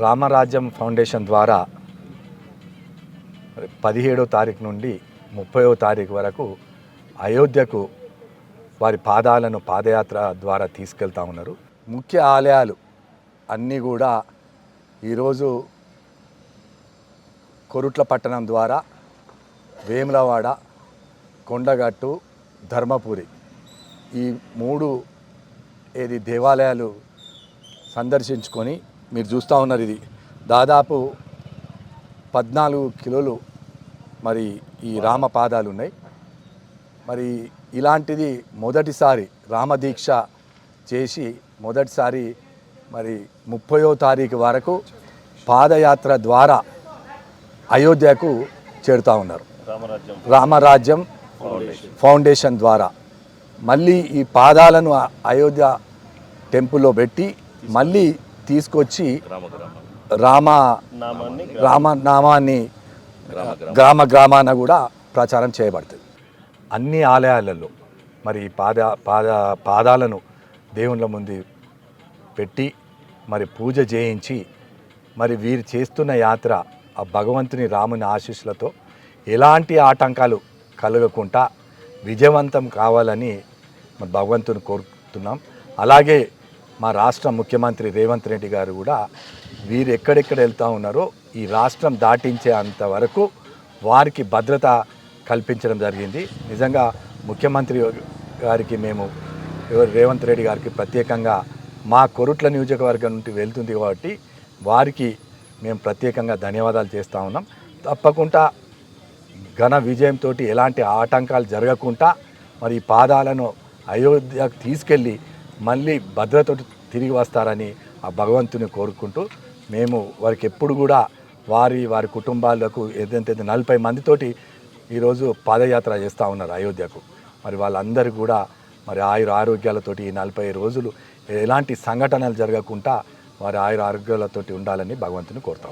రామరాజ్యం foundation ద్వారా పదిహేడో తారీఖు నుండి ముప్పైవ తారీఖు వరకు అయోధ్యకు వారి పాదాలను పాదయాత్ర ద్వారా తీసుకెళ్తా ఉన్నారు. ముఖ్య ఆలయాలు అన్నీ కూడా ఈరోజు కొరుట్ల పట్టణం ద్వారా వేములవాడ కొండగట్టు ధర్మపురి ఈ మూడు ఏది దేవాలయాలు సందర్శించుకొని మీరు చూస్తూ ఉన్నారు ఇది. దాదాపు పద్నాలుగు కిలోలు మరి ఈ రామ పాదాలు ఉన్నాయి. మరి ఇలాంటిది మొదటిసారి రామదీక్ష చేసి మొదటిసారి మరి ముప్పయో తారీఖు వరకు పాదయాత్ర ద్వారా అయోధ్యకు చేరుతా ఉన్నారు. రామరాజ్యం రామరాజ్యం ఫౌండేషన్ ద్వారా. మళ్ళీ ఈ పాదాలను అయోధ్య టెంపుల్లో పెట్టి మళ్ళీ తీసుకొచ్చి రామ రామ నామాన్ని గ్రామ గ్రామాన కూడా ప్రచారం చేయబడుతుంది. అన్ని ఆలయాలలో మరి పాద పాద పాదాలను దేవుళ్ళ ముందు పెట్టి మరి పూజ చేయించి మరి వీరు చేస్తున్న యాత్ర ఆ భగవంతుని రాముని ఆశీస్సులతో ఎలాంటి ఆటంకాలు కలగకుండా విజయవంతం కావాలని మరి భగవంతుని కోరుతున్నాం. అలాగే మా రాష్ట్ర ముఖ్యమంత్రి రేవంత్ రెడ్డి గారు కూడా వీరు ఎక్కడెక్కడ వెళ్తూ ఉన్నారో ఈ రాష్ట్రం దాటించే అంత వరకు వారికి భద్రత కల్పించడం జరిగింది. నిజంగా ముఖ్యమంత్రి గారికి మేము రేవంత్ రెడ్డి గారికి ప్రత్యేకంగా మా కొరుట్ల నియోజకవర్గం నుండి వెళ్తుంది కాబట్టి వారికి మేము ప్రత్యేకంగా ధన్యవాదాలు చేస్తూ ఉన్నాం. తప్పకుండా ఘన విజయంతో ఎలాంటి ఆటంకాలు జరగకుండా మరి పాదాలను అయోధ్యకు తీసుకెళ్ళి మళ్ళీ భద్రత తిరిగి వస్తారని ఆ భగవంతుని కోరుకుంటూ మేము వారికి ఎప్పుడు కూడా వారి వారి కుటుంబాలకు ఏదంటే నలభై మందితోటి ఈరోజు పాదయాత్ర చేస్తూ ఉన్నారు అయోధ్యకు. మరి వాళ్ళందరూ కూడా మరి ఆయుర ఆరోగ్యాలతోటి ఈ నలభై రోజులు ఎలాంటి సంఘటనలు జరగకుండా వారి ఆయుర ఆరోగ్యాలతోటి ఉండాలని భగవంతుని కోరుతా